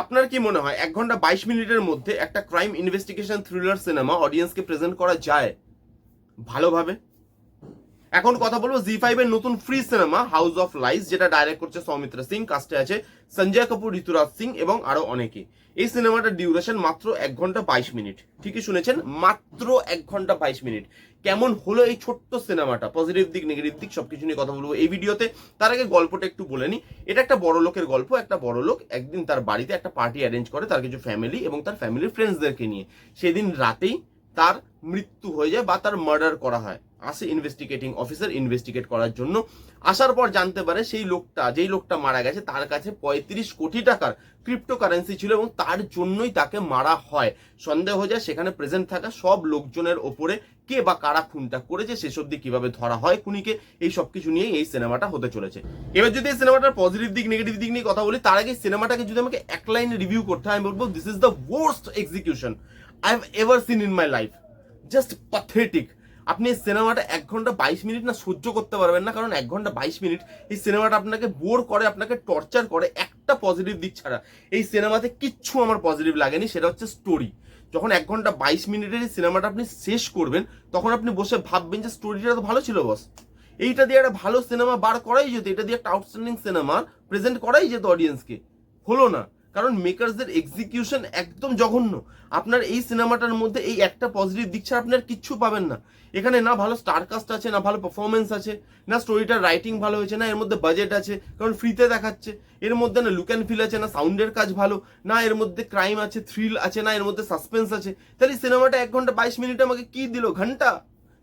আপনার কি মনে হয়, এক ঘণ্টা বাইশ মিনিটের মধ্যে একটা ক্রাইম ইনভেস্টিগেশন থ্রিলার সিনেমা অডিয়েন্সকে প্রেজেন্ট করা যায় ভালোভাবে? এখন কথা বলব জি ফাইভ এর নতুন free cinema house of lies যেটা ডাইরেক্ট করছে সৌমিত্র সিং কাস্টে আছে সঞ্জয় কাপুর, ঋতুরাজ সিং এবং আরও অনেকে। এই সিনেমাটার ডিউরেশন মাত্র এক ঘণ্টা বাইশ মিনিট ঠিকই শুনেছেন? মাত্র এক ঘণ্টা বাইশ মিনিট কেমন হলো এই ছোট্ট সিনেমাটা পজিটিভ দিক নেগেটিভ দিক, সবকিছু নিয়ে কথা বলব এই ভিডিওতে তার আগে গল্পটা একটু বলে নি। এটা একটা বড় লোকের গল্প, একটা বড় লোক একদিন তার বাড়িতে একটা পার্টি অ্যারেঞ্জ করে তার কিছু ফ্যামিলি এবং তার ফ্যামিলির ফ্রেন্ডসদেরকে নিয়ে। সেদিন রাতেই তার মৃত্যু হয়ে যায় বা তার মার্ডার করা হয়। আসে ইনভেস্টিগেটিং অফিসার ইনভেস্টিগেট করার জন্য। আসার পর জানতে পারে সেই লোকটা, যেই লোকটা মারা গেছে, তার কাছে পঁয়ত্রিশ কোটি টাকার ক্রিপ্টো কারেন্সি ছিল এবং তার জন্যই তাকে মারা হয়। সন্দেহ হয়ে যায় সেখানে প্রেজেন্ট থাকা সব লোকজনের ওপরে কে বা কারা খুনটা করেছে সেসব দিয়ে কীভাবে ধরা হয় খুনিকে, এই সব কিছু নিয়েই এই সিনেমাটা হতে চলেছে। এবার যদি এই সিনেমাটার পজিটিভ দিক নেগেটিভ দিক নিয়ে কথা বলি, তার আগে সিনেমাটাকে যদি আমাকে এক লাইনে রিভিউ করতে হয়, আমি বলব this is the worst execution I have ever seen in my life just pathetic আপনি এই সিনেমাটা এক ঘণ্টা বাইশ মিনিট না সহ্য করতে পারবেন না, কারণ এক ঘণ্টা বাইশ মিনিট এই সিনেমাটা আপনাকে বোর করে, আপনাকে টর্চার করে, একটা পজিটিভ দিক ছাড়া। এই সিনেমাতে কিচ্ছু আমার পজিটিভ লাগেনি, সেটা হচ্ছে স্টোরি যখন এক ঘণ্টা বাইশ মিনিটের এই সিনেমাটা আপনি শেষ করবেন, তখন আপনি বসে ভাববেন যে স্টোরিটা তো ভালো ছিল বস এইটা দিয়ে একটা ভালো সিনেমা বার করাই যেত, এটা দিয়ে একটা আউটস্ট্যান্ডিং সিনেমা প্রেজেন্ট করাই যেত অডিয়েন্সকে হলো না। কারণ মেকার্সদের এক্সিকিউশন একদম জঘন্য। আপনার এই সিনেমাটার মধ্যে এই একটা পজিটিভ দিক ছাড়া আপনার কিচ্ছু পাবেন না। এখানে না ভালো স্টার কাস্ট আছে, না ভালো পারফরমেন্স আছে, না স্টোরিটার রাইটিং ভালো হয়েছে, না এর মধ্যে বাজেট আছে, কারণ ফ্রিতে দেখাচ্ছে। এর মধ্যে না লুক অ্যান্ড ফিল আছে, না সাউন্ডের কাজ ভালো, না এর মধ্যে ক্রাইম আছে থ্রিল আছে, না এর মধ্যে সাসপেন্স আছে। তাহলে সিনেমাটা এক ঘণ্টা বাইশ মিনিট আমাকে কি দিল? ঘণ্টা?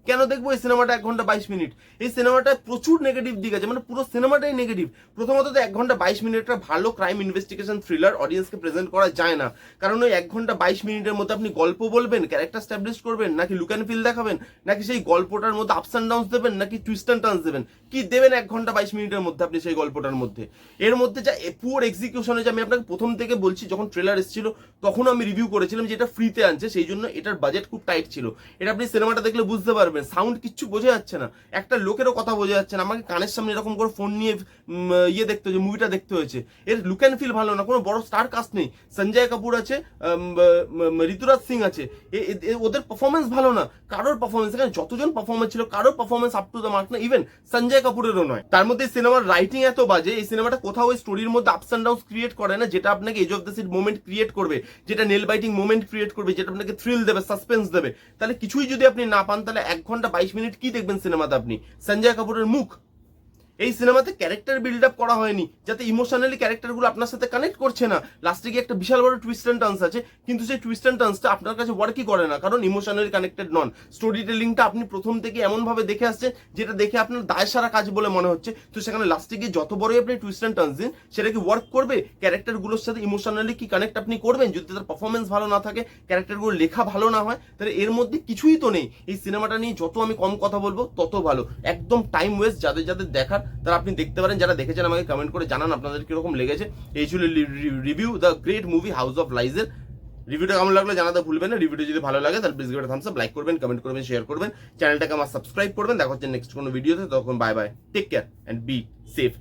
কেন দেখব এই সিনেমাটা এক ঘণ্টা বাইশ মিনিট? এই সিনেমাটায় প্রচুর নেগেটিভ দিক আছে মানে পুরো সিনেমাটাই নেগেটিভ প্রথমত তো এক ঘণ্টা বাইশ মিনিটটা ভালো ক্রাইম ইনভেস্টিগেশন থ্রিলার অডিয়েন্সকে প্রেজেন্ট করা যায় না। কারণ ওই এক ঘণ্টা বাইশ মিনিটের মধ্যে আপনি গল্প বলবেন ক্যারেক্টার স্ট্যাবলিশ করবেন, নাকি লুক অ্যান্ড ফিল দেখাবেন, নাকি সেই গল্পটার মধ্যে আপস অ্যান্ড ডাউন্স দেবেন, নাকি টুইস্ট অ্যান্ড টার্নস দেবেন, কি দেবেন এক ঘণ্টা বাইশ মিনিটের মধ্যে আপনি সেই গল্পটার মধ্যে? এর মধ্যে যা পুয়ার এক্সিকিউশনে যে আমি আপনাকে প্রথম থেকে বলছি, যখন ট্রেলার এসেছিল তখন আমি রিভিউ করেছিলাম যে এটা ফ্রিতে আনছে, সেই জন্য এটার বাজেট খুব টাইট ছিল। এটা আপনি সিনেমাটা দেখলে বুঝতে পারবেন। সাউন্ড কিচ্ছু বোঝা যাচ্ছে না। একটা লোকেরও কথা বোঝা যাচ্ছে না। আমাকে কানের সামনে এরকম করে ফোন নিয়ে ইয়ে দেখতে হয়েছে মুভিটা দেখতে হয়েছে। এর লুক অ্যান্ড ফিল ভালো না। কোনো বড় স্টার কাস্ট নেই। সঞ্জয় কাপুর আছে ঋতুরাজ সিং আছে। ওদের পারফরমেন্স ভালো না। কারোর পারফরমেন্স এখানে যতজন পারফরমেন্স ছিল, কারোর performance up to the mark না। ইভেন সঞ্জয় কাপুরেরও নয়। তার মধ্যে সিনেমার রাইটিং এত বাজে, এই সিনেমাটা কোথাও ওই স্টোরির মধ্যে আপস অ্যান্ড ডাউন ক্রিয়েট করে না, যেটা আপনাকে edge of the seat moment create করবে, যেটা নেল বাইটিং মোমেন্ট ক্রিয়েট করবে, যেটা আপনাকে থ্রিল দেবে সাসপেন্স দেবে। তাহলে কিছুই যদি আপনি না পান, তাহলে এক ঘণ্টা বাইশ মিনিট কি দেখবেন সিনেমাতে আপনি? সঞ্জয় কাপুরের মুখ। এই সিনেমাতে ক্যারেক্টার বিল্ড আপ করা হয়নি, যাতে ইমোশনালি ক্যারেক্টারগুলো আপনার সাথে কানেক্ট করছে না। লাস্টে গিয়ে একটা বিশাল বড় টুইস্ট অ্যান্ড টার্নস আছে, কিন্তু সেই টুইস্ট অ্যান্ড টার্নসটা আপনার কাছে ওয়ার্কই করে না, কারণ ইমোশনালি কানেক্টেড নন। স্টোরি টেলিংটা আপনি প্রথম থেকে এমনভাবে দেখে আসছেন, যেটা দেখে আপনার দায় সারা কাজ বলে মনে হচ্ছে। তো সেখানে লাস্টে গিয়ে যত বড়ই আপনি টুইস্ট অ্যান্ড টার্নস দিন, সেটা কি ওয়ার্ক করবে? ক্যারেক্টারগুলোর সাথে ইমোশনালি কি কানেক্ট আপনি করবেন? যদি তার পারফরমেন্স ভালো না থাকে ক্যারেক্টারগুলো লেখা ভালো না হয়, তাহলে এর মধ্যে কিছুই তো নেই। এই সিনেমাটা নিয়ে যত আমি কম কথা বলব, তত ভালো। একদম টাইম ওয়েস্ট যাদের যাদের দেখার তারা আপনি দেখতে পারেন, যারা দেখেছেন আমাকে কমেন্ট করে জানান আপনাদের কীরকম লেগেছে। এই ছিল review the great movie house of লাইজের রিভিউটা কেমন লাগল জানাতে ভুলবেন না। রিভিউটা যদি ভালো লাগে, তাহলে প্লিজ গেটে থামস আপ লাইক করবেন কমেন্ট করবেন শেয়ার করবেন। চ্যানেলটাকে আমার সাবস্ক্রাইব করবেন। দেখা হচ্ছে নেক্সট কোনো ভিডিওতে তখন bye bye take care and be safe